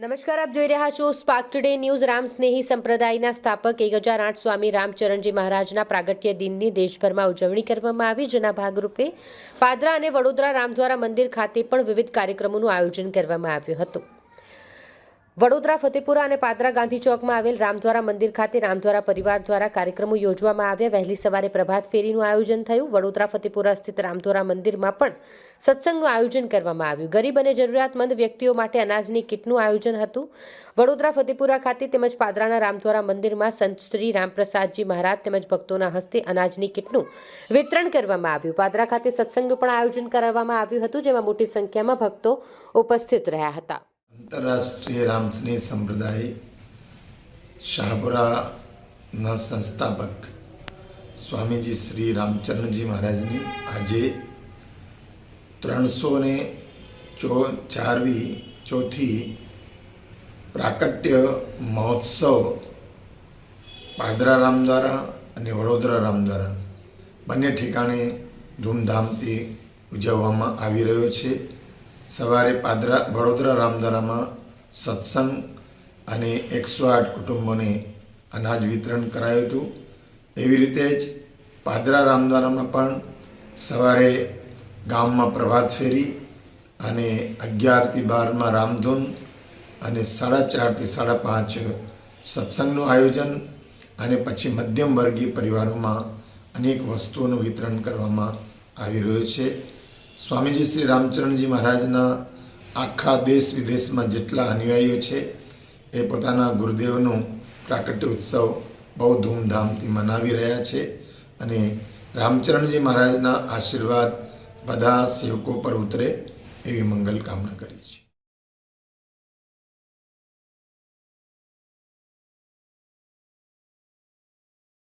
નમસ્કાર, આપ જોઈ રહ્યા છો Spark Today News Ram Snehi સંપ્રદાયના સ્થાપક એક હજાર આઠ સ્વામી રામચરણજી મહારાજના પ્રાગટ્ય દિનની દેશભરમાં ઉજવણી કરવામાં આવી, જેના ભાગરૂપે પાદરા અને વડોદરા રામદ્વારા મંદિર ખાતે પણ વિવિધ કાર્યક્રમોનું આયોજન કરવામાં આવ્યું હતું. વડોદરા, ફતેપુરા અને પાદરા ગાંધી ચોકમાં આવેલ રામદ્વારા મંદિર ખાતે રામદ્વારા પરિવાર દ્વારા કાર્યક્રમો યોજવામાં આવ્યા. વહેલી સવારે પ્રભાત ફેરીનું આયોજન થયું. વડોદરા, ફતેપુરા સ્થિત રામદ્વારા મંદિરમાં પણ સત્સંગનું આયોજન કરવામાં આવ્યું. ગરીબ અને જરૂરિયાતમંદ વ્યક્તિઓ માટે અનાજની કીટનું આયોજન હતું. વડોદરા, ફતેપુરા ખાતે તેમજ પાદરાના રામદ્વારા મંદિરમાં સંત શ્રી રામપ્રસાદજી મહારાજ તેમજ ભક્તોના હસ્તે અનાજની કીટનું વિતરણ કરવામાં આવ્યું. પાદરા ખાતે સત્સંગનું પણ આયોજન કરવામાં આવ્યું હતું, જેમાં મોટી સંખ્યામાં ભક્તો ઉપસ્થિત રહ્યા હતા. આંતરરાષ્ટ્રીય રામસની સંપ્રદાય શાહપુરાના સંસ્થાપક સ્વામીજી શ્રી રામચરણજી મહારાજની આજે ત્રણસો ને ચો ચારવી ચોથી પ્રાકટ્ય મહોત્સવ પાદરા રામ દ્વારા અને વડોદરા રામ દ્વારા બંને ઠેકાણે ધૂમધામથી ઉજવવામાં આવી રહ્યો છે. સવારે પાદરા વડોદરા રામધારામાં સત્સંગ અને એકસો આઠ કુટુંબોને અનાજ વિતરણ કરાયું હતું. એવી રીતે જ પાદરા રામધારામાં પણ સવારે ગામમાં પ્રભાત ફેરી અને અગિયારથી બારમાં રામધૂન અને સાડા ચારથી સાડા પાંચ સત્સંગનું આયોજન અને પછી મધ્યમ વર્ગીય પરિવારોમાં અનેક વસ્તુઓનું વિતરણ કરવામાં આવી રહ્યું છે. સ્વામીજી શ્રી રામચરણજી મહારાજના આખા દેશ વિદેશમાં જેટલા અનુયાયીઓ છે, એ પોતાના ગુરુદેવનું પ્રાકટ્ય ઉત્સવ બહુ ધૂમધામથી મનાવી રહ્યા છે અને રામચરણજી મહારાજના આશીર્વાદ બધા સેવકો પર ઉતરે એવી મંગલ કામના કરી છે